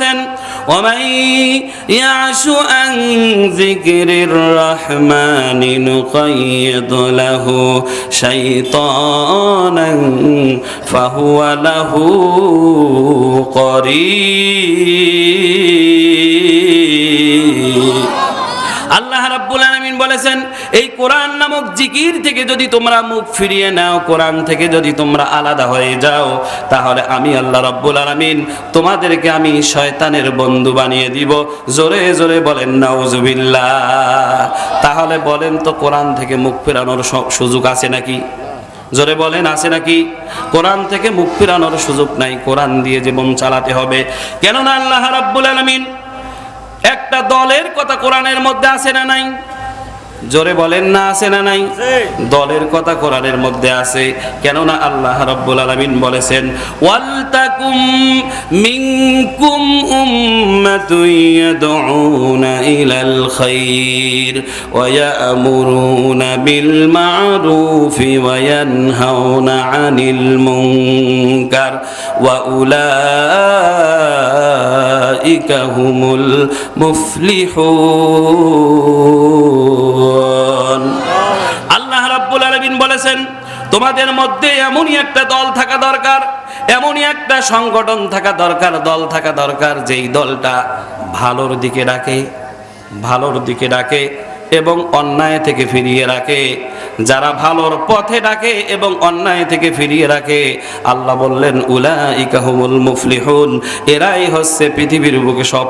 বলেছেন ওমাই ইয়াশু আন যিকরির রহমানি নুকাইয়িদ লাহু শাইতানান আল্লাহ রাব্বুল আলামিন বলেছেন, এই কোরআন নামক জিকির থেকে যদি তোমরা মুখ ফিরিয়ে নাও, কোরআন থেকে যদি তোমরা আলাদা হয়ে যাও, তাহলে আমি আল্লাহ রাব্বুল আলামিন তোমাদেরকে আমি শয়তানের বন্ধু বানিয়ে দিব। জোরে জোরে বলেন, নাউজুবিল্লাহ। তাহলে বলেন তো কোরআন থেকে মুখ ফেরানোর সুযোগ আছে নাকি? জোরে বলেন, আছে নাকি? কোরআন থেকে মুখ ফেরানোর সুযোগ নাই, কোরআন দিয়ে জীবন চালাতে হবে। কেননা আল্লাহ রাব্বুল আলামিন একটা দলের কথা কোরআনের মধ্যে আছে না নাই? জোরে বলেন না আছে না নাই? দলের কথা কোরআনের মধ্যে আছে। কেননা আল্লাহ রাব্বুল আলামিন বলেছেন ওয়ালতাকুম মিনকুম উম্মাতুন ইয়াদউনা ইলাল খাইর ওয়া ইয়ামুরুনা বিল মা'রুফি ওয়া ইয়ানহাউনা আনিল মুনকার ওয়া উলাইকা হুমুল মুফলিহুন। বলেছেন, তোমাদের মধ্যে এমনই একটা দল থাকা দরকার, এমনই একটা সংগঠন থাকা দরকার, দল থাকা দরকার যেই দলটা ভালোর দিকে ডাকে, ভালোর দিকে ডাকে এবং অন্যায় থেকে ফিরিয়ে রাখে। যারা ভালোর পথে ডাকে এবং অন্যায় থেকে ফিরিয়ে রাখে, আল্লাহ বললেন উলা ইকাহুমুল মুফলিহুন এরাই হচ্ছে পৃথিবীর বুকে সফল